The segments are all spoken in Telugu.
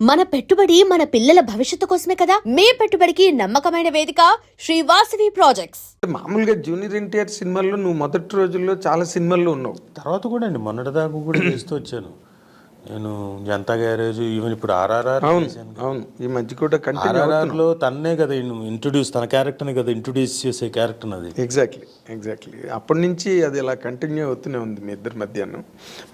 మన పెట్టుబడి మన పిల్లల భవిష్యత్తు కోసమే కదా? మీ పెట్టుబడికి నమ్మకమైన వేదిక శ్రీవాసవి ప్రాజెక్ట్స్ మామూలుగా జూనియర్ ఎన్టీఆర్ సినిమాల్లో నువ్వు మొదటి రోజుల్లో చాలా సినిమాల్లో ఉన్నావు. తర్వాత కూడా అండి మొన్నటిదాకా కూడా చేస్తూ వచ్చాను. నేను జనతా గ్యారేజ్ ఈవెన్ ఇప్పుడు ఆర్ఆర్ఆర్ అవును అవును. ఈ మధ్య కూడా కంటిన్యూ ఆర్ఆర్ఆర్లో తన్నే కదా ఇంట్రొడ్యూస్ తన క్యారెక్టర్ని కదా ఇంట్రొడ్యూస్ చేసే క్యారెక్టర్ అది ఎగ్జాక్ట్లీ ఎగ్జాక్ట్లీ అప్పటి నుంచి అది ఇలా కంటిన్యూ అవుతూనే ఉంది మీ ఇద్దరి మధ్యాహ్నం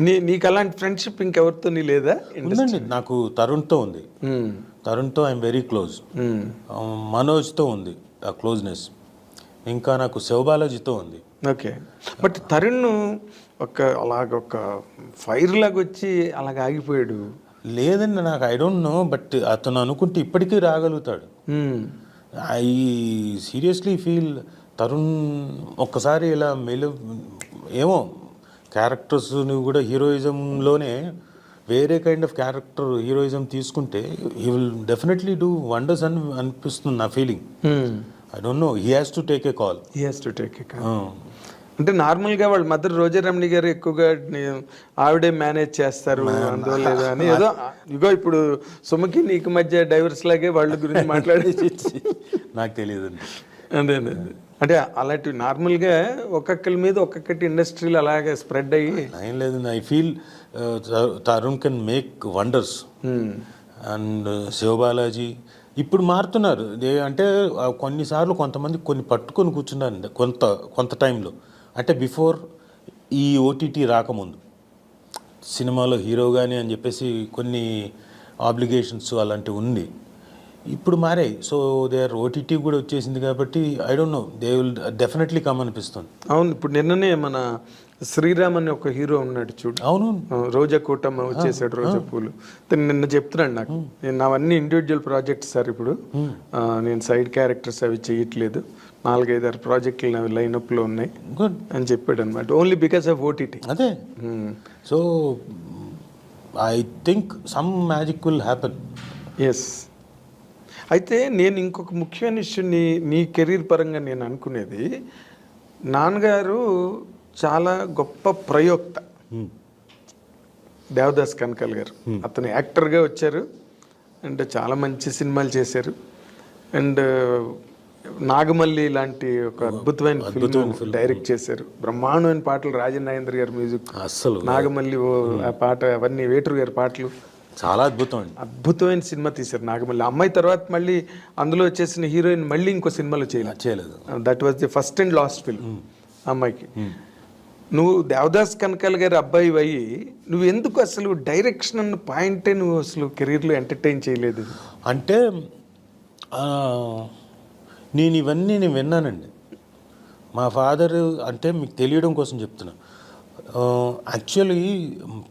నీ నీకు అలాంటి ఫ్రెండ్షిప్ ఇంకెవరితో నీ లేదా? ఉందండి నాకు తరుణ్తో ఉంది. మ్మ్. తరుణ్తో ఐఎమ్ వెరీ క్లోజ్. మనోజ్తో ఉంది ఆ క్లోజ్నెస్ ఇంకా నాకు శివబాలాజీతో ఉంది. ఓకే బట్ తరుణ్ ఒక అలాగ ఒక ఫైర్ లాగా వచ్చి అలాగ ఆగిపోయాడు లేదండి నాకు ఐ డోంట్ నో బట్ అతను అనుకుంటే ఇప్పటికీ రాగలుగుతాడు. ఐ సీరియస్లీ ఫీల్ తరుణ్ ఒక్కసారి ఇలా మెలు ఏమో క్యారెక్టర్స్ని కూడా హీరోయిజంలోనే వేరే కైండ్ ఆఫ్ క్యారెక్టర్ హీరోయిజం తీసుకుంటే he will definitely do wonders అని అనిపిస్తుంది నా feeling. I don't know he has to take a call He has to take a call. అంటే నార్మల్గా వాళ్ళ మదర్ రోజారమణి గారు ఎక్కువగా ఆవిడే మేనేజ్ చేస్తారు అందువల్ల అని. ఏదో ఇగో ఇప్పుడు సుమకి నీకు మధ్య డైవర్స్ లాగే వాళ్ళ గురించి మాట్లాడేసి నాకు తెలియదండి. అదే అదే. అంటే అలాంటి నార్మల్గా ఒక్కొక్కరి మీద ఒక్కొక్కటి ఇండస్ట్రీలు అలాగే స్ప్రెడ్ అయ్యి ఏం లేదండి. I feel Tarun can make wonders. And Sivabalaji ఇప్పుడు మారుతున్నారు. అంటే కొన్నిసార్లు కొంతమంది కొన్ని పట్టుకొని కూర్చున్నారు కొంత కొంత టైంలో. అంటే బిఫోర్ ఈ ఓటీటీ రాకముందు సినిమాలో హీరో కానీ అని చెప్పేసి కొన్ని ఆబ్లిగేషన్స్ అలాంటివి ఉంది ఇప్పుడు మారాయి. సో దే ఆర్ ఓటీటీ కూడా వచ్చేసింది కాబట్టి I don't know they will definitely come అనిపిస్తుంది. అవును ఇప్పుడు నిన్ననే మన శ్రీరామ్ అని ఒక హీరో ఉన్నాడు చూడు. అవును. రోజా కూటమ్మ వచ్చేసాడు రోజా పూలు. నిన్న చెప్తున్నాడు నాకు. నేను నావన్నీ ఇండివిజువల్ ప్రాజెక్ట్స్ సార్ ఇప్పుడు. నేను సైడ్ క్యారెక్టర్స్ అవి చేయట్లేదు. నాలుగైదు ఆరు ప్రాజెక్టులు లైనప్లో ఉన్నాయి గుడ్ అని చెప్పాడు అనమాట ఓన్లీ బికాస్ ఆఫ్ ఓటీటీ అదే. So I think some magic will happen yes అయితే నేను ఇంకొక ముఖ్యమైన విషయం నీ నీ కెరీర్ పరంగా నేను అనుకునేది నాన్నగారు చాలా గొప్ప ప్రయోక్త. దేవదాస్ కనకాల్ గారు. అతను యాక్టర్గా వచ్చారు. అండ్ చాలా మంచి సినిమాలు చేశారు. అండ్ నాగమల్లి లాంటి ఒక అద్భుతమైన ఫిల్మ్ డైరెక్ట్ చేశారు. బ్రహ్మాండమైన పాటలు రాజన్ నాగేంద్ర గారి మ్యూజిక్ అస్సలు. నాగమల్లి ఓ ఆ పాట అవన్నీ వేటూరు గారి పాటలు. చాలా అద్భుతం అండి. అద్భుతమైన సినిమా తీశారు నాగమల్లి. అమ్మాయి తర్వాత మళ్ళీ అందులో వచ్చేసిన హీరోయిన్ మళ్ళీ ఇంకో సినిమాలో చేయలేదు. చేయలేదు. That was the first and last film అమ్మాయికి. నువ్వు దేవదాస్ కనకాల గారి అబ్బాయి అయ్యి నువ్వు ఎందుకు అసలు డైరెక్షన్ అన్న పాయింటే నువ్వు అసలు కెరీర్లో ఎంటర్టైన్ చేయలేదు? అంటే నేను ఇవన్నీ నేను విన్నానండి. మా ఫాదర్ అంటే మీకు తెలియడం కోసం చెప్తున్నా. యాక్చువల్లీ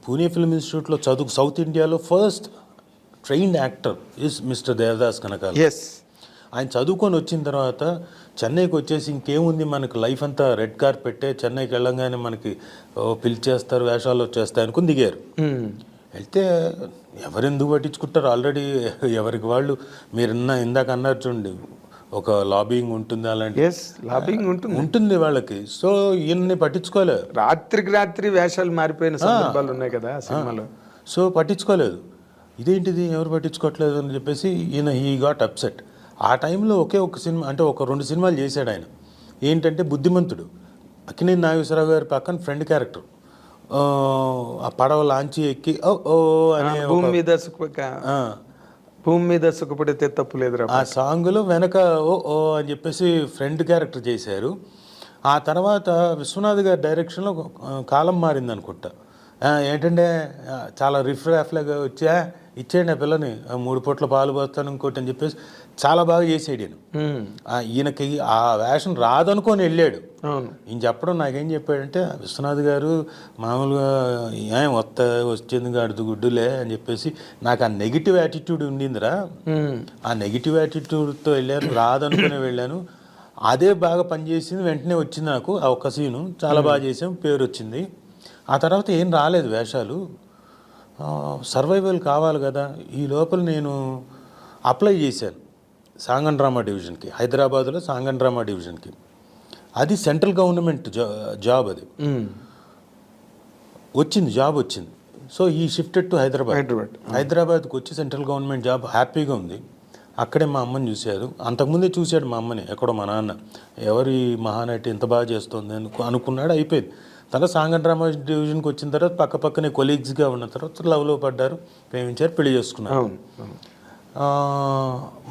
పూణే ఫిల్మ్ ఇన్స్టిట్యూట్లో చదువు సౌత్ ఇండియాలో first trained actor is mister Devdas Kanakala. Yes ఆయన చదువుకొని వచ్చిన తర్వాత చెన్నైకి వచ్చేసి ఇంకేముంది మనకి లైఫ్ అంతా రెడ్ కార్పెట్టే చెన్నైకి వెళ్ళంగానే మనకి పిలిచేస్తారు వేషాలు వచ్చేస్తాయి అనుకుని దిగారు. వెళ్తే ఎవరెందుకు పట్టించుకుంటారు? ఆల్రెడీ ఎవరికి వాళ్ళు మీరు ఇందాక అన్నారు చూడండి ఒక లాబింగ్ ఉంటుంది అలాంటి? ఎస్ లాబింగ్ ఉంటుంది. ఉంటుంది వాళ్ళకి. సో ఈయన్ని పట్టించుకోలేదు. రాత్రికి రాత్రి వేషాలు మారిపోయిన సందర్భాలు ఉన్నాయి కదా సినిమాలో. సో పట్టించుకోలేదు. ఇదేంటిది? ఎవరు పట్టించుకోవట్లేదు అని చెప్పేసి ఈయన హీ గాట్ అప్సెట్ ఆ టైంలో ఒకే ఒక సినిమా అంటే ఒక రెండు సినిమాలు చేశాడు ఆయన. ఏంటంటే బుద్ధిమంతుడు. అక్కినేని నాగేశ్వరరావు గారి పక్కన ఫ్రెండ్ క్యారెక్టర్ ఆ పడవ లాంచి ఎక్కి ఓ ఓ అనే భూమి మీద భూమి మీద సుఖపడితే తప్పు లేదురా ఆ సాంగ్లో వెనక ఓ ఓ అని చెప్పేసి ఫ్రెండ్ క్యారెక్టర్ చేశారు. ఆ తర్వాత విశ్వనాథ్ గారి డైరెక్షన్లో కాలం మారింది అనుకుంటా ఏంటంటే చాలా రిఫ్రాఫ్లాగా వచ్చా ఇచ్చేయండి ఆ పిల్లని మూడు పూట్ల పాలు పోస్తాను ఇంకోటి అని చెప్పేసి చాలా బాగా చేసాడు ఈయన ఈయనకి ఆ వేషం రాదనుకొని వెళ్ళాడు. ఈయన చెప్పడం నాకేం చెప్పాడంటే విశ్వనాథ్ గారు మామూలుగా ఏం వస్త వచ్చింది గాడిది గుడ్డులే అని చెప్పేసి నాకు ఆ నెగిటివ్ యాటిట్యూడ్ ఉండిందిరా. ఆ నెగిటివ్ యాటిట్యూడ్తో వెళ్ళాను రాదనుకునే వెళ్ళాను. అదే బాగా పనిచేసింది వెంటనే వచ్చింది నాకు ఆ ఒక్క సీను చాలా బాగా చేసాం పేరు వచ్చింది. ఆ తర్వాత ఏం రాలేదు వేషాలు. సర్వైవల్ కావాలి కదా. ఈ లోపల నేను అప్లై చేశాను. సాంగన్ డ్రామా డివిజన్కి హైదరాబాద్లో సాంగన్ డ్రామా డివిజన్కి. అది సెంట్రల్ గవర్నమెంట్ జాబ్ అది. వచ్చింది జాబ్ వచ్చింది. సో ఈ షిఫ్టెడ్ టు హైదరాబాద్. హైదరాబాద్. హైదరాబాద్కి వచ్చి సెంట్రల్ గవర్నమెంట్ జాబ్ హ్యాపీగా ఉంది. అక్కడే మా అమ్మని చూశారు. అంతకుముందే చూశాడు మా అమ్మని ఎక్కడో మా నాన్న. ఎవరి మహానటి ఎంత బాగా చేస్తుంది అని అనుకున్నాడు అయిపోయింది. తర్వాత సాంగ డ్రామా డివిజన్కి వచ్చిన తర్వాత పక్క పక్కనే కొలీగ్స్గా ఉన్న తర్వాత లవ్లో పడ్డారు ప్రేమించారు పెళ్ళి చేసుకున్నారు.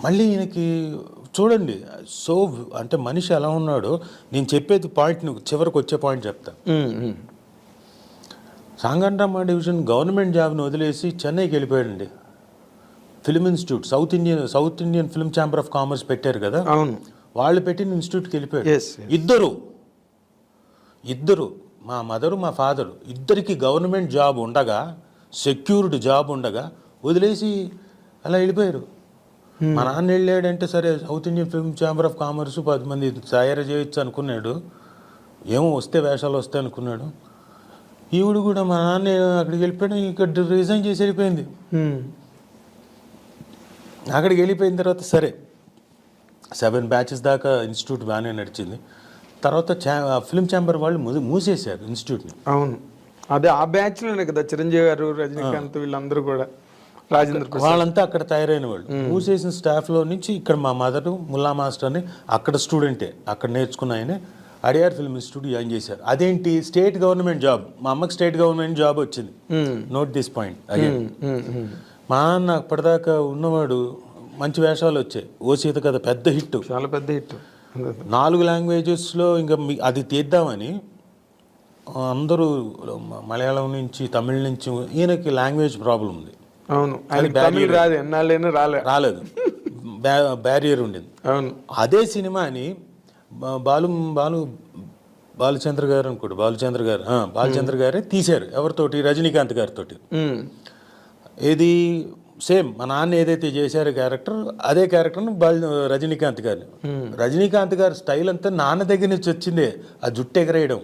మళ్ళీ ఈయనకి చూడండి సో అంటే మనిషి ఎలా ఉన్నాడో నేను చెప్పేది పాయింట్ చివరికి వచ్చే పాయింట్ చెప్తా. సాంగండ్రామా డివిజన్ గవర్నమెంట్ జాబ్ని వదిలేసి చెన్నైకి వెళ్ళిపోయాడండి. Film institute south Indian south Indian film chamber of commerce పెట్టారు కదా? అవును. వాళ్ళు పెట్టిన ఇన్స్టిట్యూట్కి yes. ఇద్దరు ఇద్దరు మా మదరు మా ఫాదరు ఇద్దరికి గవర్నమెంట్ జాబ్ ఉండగా సెక్యూర్డ్ జాబ్ ఉండగా వదిలేసి అలా వెళ్ళిపోయారు. మా నాన్న వెళ్ళాడంటే సరే south Indian film chamber of commerce పది మంది తయారు చేయొచ్చు అనుకున్నాడు. ఏమో వస్తే వేషాలు వస్తాయి అనుకున్నాడు. ఈవిడ కూడా మా నాన్న అక్కడికి వెళ్ళిపోయాడు. ఇక్కడ రిజైన్ చేసి వెళ్ళిపోయింది. అక్కడికి వెళ్ళిపోయిన తర్వాత సరే సెవెన్ బ్యాచెస్ దాకా ఇన్స్టిట్యూట్ బాగానే నడిచింది. తర్వాత ఫిల్మ్ ఛాంబర్ వాళ్ళు మూసేశారు ఇన్స్టిట్యూట్ని. అవును. అదే ఆ బ్యాచ్లోనే కదా చిరంజీవి గారు రజనీకాంత్ వీళ్ళందరూ కూడా. రాజేంద్ర వాళ్ళంతా అక్కడ తయారైన వాళ్ళు. మూసేసిన స్టాఫ్లో నుంచి ఇక్కడ మా మదరు ముల్లా మాస్టర్ అని అక్కడ స్టూడెంటే అక్కడ నేర్చుకున్న ఆయన. అడియార్ ఫిల్మ్ ఇన్స్టిట్యూట్ జాయిన్ చేశారు. అదేంటి? స్టేట్ గవర్నమెంట్ జాబ్ మా అమ్మకి స్టేట్ గవర్నమెంట్ జాబ్ వచ్చింది. Note this point. మా నాన్న అప్పటిదాకా ఉన్నవాడు మంచి వేషాలు వచ్చాయి. ఓ సీత కథ పెద్ద హిట్. చాలా పెద్ద హిట్. నాలుగు లాంగ్వేజెస్లో ఇంకా అది తీద్దామని అందరూ మలయాళం నుంచి తమిళ నుంచి ఈయనకి లాంగ్వేజ్ ప్రాబ్లం ఉంది. అవును. ఆయన తమిళ రాదు ఎన్నాళ్ళైనా రాలే. రాలేదు. బ్యా- బ్యారియర్ ఉండింది. అవును. అదే సినిమాని బాలు బాలు బాలచంద్ర గారు అనుకోండి బాలచంద్ర గారు బాలచంద్ర గారే తీశారు ఎవరితోటి? రజనీకాంత్ గారితో ఇది సేమ్ మా నాన్న ఏదైతే చేశారో క్యారెక్టర్ అదే క్యారెక్టర్ని బాల రజనీకాంత్ గారు రజనీకాంత్ గారి స్టైల్ అంతా నాన్న దగ్గర నుంచి వచ్చిందే ఆ జుట్టు ఎగరేయడం.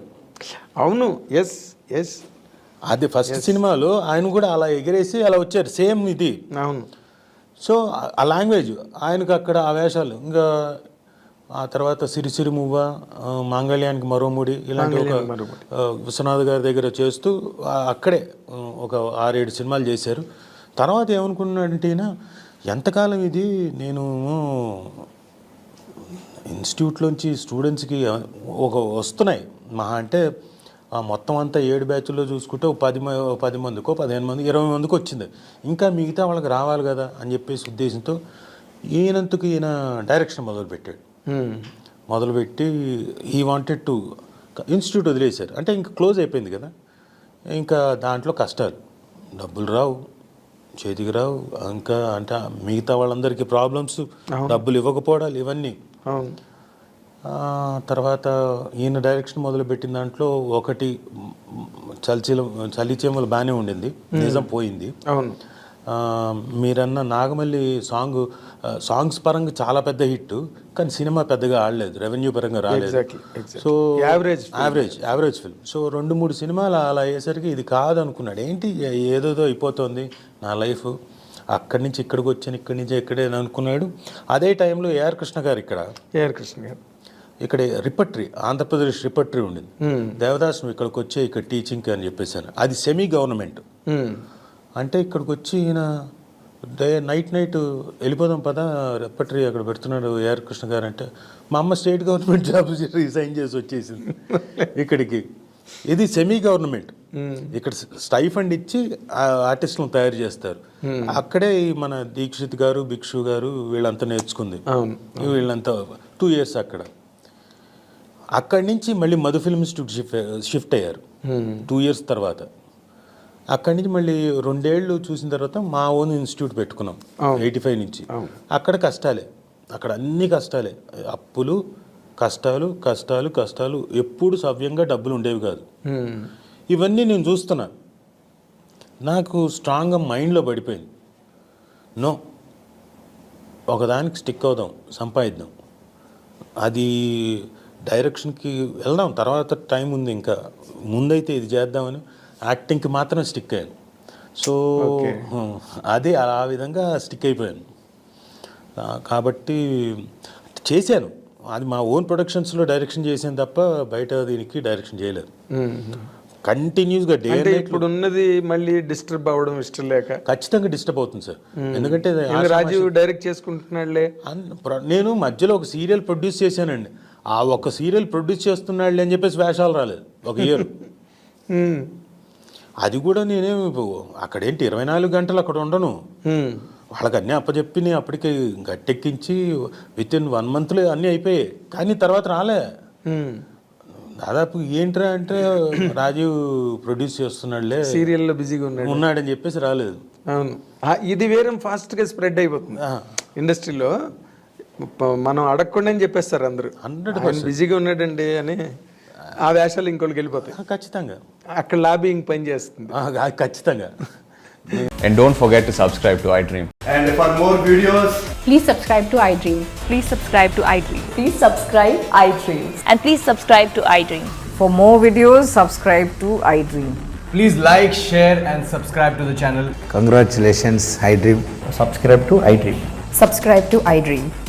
అవును. ఎస్ ఎస్ అది ఫస్ట్ సినిమాలో ఆయన కూడా అలా ఎగరేసి అలా వచ్చారు. సేమ్ ఇది. అవును. సో ఆ- లాంగ్వేజ్ ఆయనకు అక్కడ ఆ వేషాలు ఇంకా ఆ తర్వాత సిరిసిరి మువ్వ మాంగళ్యానికి మరో ముడి ఇలాంటి ఒక విశ్వనాథ్ గారి దగ్గర చేస్తూ అక్కడే ఒక ఆరేడు సినిమాలు చేశారు. తర్వాత ఏమనుకున్నాడంటే ఎంతకాలం ఇది? నేను ఇన్స్టిట్యూట్లోంచి స్టూడెంట్స్కి ఒక వస్తున్నాయి. మహా అంటే మొత్తం అంతా ఏడు బ్యాచ్లో చూసుకుంటే ఒక పది పది మందికో పదిహేను మంది ఇరవై మందికి వచ్చింది. ఇంకా మిగతా వాళ్ళకి రావాలి కదా అని చెప్పేసి ఉద్దేశంతో ఈయనంతకు ఈయన డైరెక్షన్ మొదలుపెట్టాడు. మొదలుపెట్టి ఈ వాంటెడ్ టు ఇన్స్టిట్యూట్ వదిలేశారు. అంటే ఇంకా క్లోజ్ అయిపోయింది కదా. ఇంకా దాంట్లో కష్టాలు. డబ్బులు రావు చేతికి రావు. ఇంకా అంటే మిగతా వాళ్ళందరికీ ప్రాబ్లమ్స్ డబ్బులు ఇవ్వకపోవడాలు ఇవన్నీ. ఆ, తర్వాత ఈయన డైరెక్షన్ మొదలుపెట్టిన దాంట్లో ఒకటి చలిచీల చలిచీమలు బాగానే ఉండింది. నిజం పోయింది. అవును. మీరన్న నాగమల్లి సాంగ్ సాంగ్స్ పరంగా చాలా పెద్ద హిట్ కానీ సినిమా పెద్దగా ఆడలేదు రెవెన్యూ పరంగా రాలేదు. So average average average film so రెండు మూడు సినిమాలు అలా అయ్యేసరికి ఇది కాదు అనుకున్నాడు ఏంటి ఏదేదో అయిపోతుంది నా లైఫ్. అక్కడి నుంచి ఇక్కడికి వచ్చాను ఇక్కడి నుంచి ఇక్కడే అనుకున్నాడు. అదే టైంలో ఏఆర్ కృష్ణ గారు ఇక్కడ. ఏఆర్ కృష్ణ గారు. ఇక్కడ రిపట్రీ ఆంధ్రప్రదేశ్ రిపట్రీ ఉండింది. దేవదాస్ ఇక్కడికి వచ్చే ఇక్కడ టీచింగ్ అని చెప్పేసాను అది సెమీ గవర్నమెంట్ అంటే ఇక్కడికి వచ్చి ఈయన డే నైట్ నైట్ వెళ్ళిపోదాం పదా రెపటరీ అక్కడ పెడుతున్నాడు ఏఆర్ కృష్ణ గారు అంటే మా అమ్మ స్టేట్ గవర్నమెంట్ జాబ్ రిజైన్ చేసి వచ్చేసింది ఇక్కడికి. ఇది సెమీ గవర్నమెంట్ ఇక్కడ స్టైఫండ్ ఇచ్చి ఆర్టిస్టులను తయారు చేస్తారు. అక్కడే మన దీక్షిత్ గారు భిక్షు గారు వీళ్ళంతా నేర్చుకుంది. వీళ్ళంతా టూ ఇయర్స్ అక్కడ. అక్కడి నుంచి మళ్ళీ Madhu film institute shift shift అయ్యారు. టూ ఇయర్స్ తర్వాత. అక్కడి నుంచి మళ్ళీ రెండేళ్ళు చూసిన తర్వాత మా ఓన్ ఇన్స్టిట్యూట్ పెట్టుకున్నాం. ఎయిటీ ఫైవ్ నుంచి. అక్కడ కష్టాలే. అక్కడ అన్ని కష్టాలే. అప్పులు కష్టాలు కష్టాలు కష్టాలు. ఎప్పుడు సవ్యంగా డబ్బులు ఉండేవి కాదు. ఉమ్, ఇవన్నీ నేను చూస్తున్నా. నాకు స్ట్రాంగ్గా మైండ్లో పడిపోయింది. నో. ఒకదానికి స్టిక్ అవుదాం. సంపాదిద్దాం. అది డైరెక్షన్కి వెళ్దాం. తర్వాత టైం ఉంది ఇంకా. ముందైతే ఇది చేద్దామని యాక్టింగ్కి మాత్రం స్టిక్ అయ్యాను. సో అదే ఆ విధంగా స్టిక్ అయిపోయాను. కాబట్టి చేశాను. అది మా ఓన్ ప్రొడక్షన్స్లో డైరెక్షన్ చేశాను తప్ప బయట దీనికి డైరెక్షన్ చేయలేదు. కంటిన్యూస్గా డే ఇప్పుడు ఉన్నది మళ్ళీ డిస్టర్బ్ అవ్వడం ఇష్టం లేక? ఖచ్చితంగా డిస్టర్బ్ అవుతుంది సార్. ఎందుకంటే రాజీవ్ డైరెక్ట్ చేసుకుంటున్నాడులే? నేను మధ్యలో ఒక సీరియల్ ప్రొడ్యూస్ చేశానండి. ఆ ఒక సీరియల్ ప్రొడ్యూస్ చేస్తున్నాడు అని చెప్పేసి వేషాలు రాలేదు. ఒక ఇయర్. అది కూడా నేనేం ఇప్పుడు అక్కడేంటి ఇరవై నాలుగు గంటలు అక్కడ ఉండను. వాళ్ళకి అన్నీ అప్పచెప్పి నేను అప్పటికి గట్టెక్కించి విత్ ఇన్ వన్ మంత్లో అన్నీ అయిపోయాయి. కానీ తర్వాత రాలే. దాదాపు ఏంట్రా అంటే రాజీవ్ ప్రొడ్యూస్ చేస్తున్నాడులే. సీరియల్లో బిజీగా ఉన్నాడు. ఉన్నాడని చెప్పేసి రాలేదు. అవును. ఇది వేరే ఫాస్ట్గా స్ప్రెడ్ అయిపోతుంది. ఇండస్ట్రీలో మనం అడగకుండానే చెప్పేస్తారు అందరూ హండ్రెడ్ బిజీగా ఉన్నాడండి అని ఆ వేషాలు ఇంకోళ్ళకి వెళ్ళిపోతాయి ఖచ్చితంగా అక్కడ లాబింగ్ పని చేస్తుంది ఖచ్చితంగా And don't forget to subscribe to iDream. And for more videos, Please subscribe to iDream. Please subscribe to iDream. Please subscribe iDreams. And please subscribe to iDream. For more videos, subscribe to iDream. please like, share, and subscribe to the channel. Congratulations, iDream. Subscribe to iDream. Subscribe to iDream.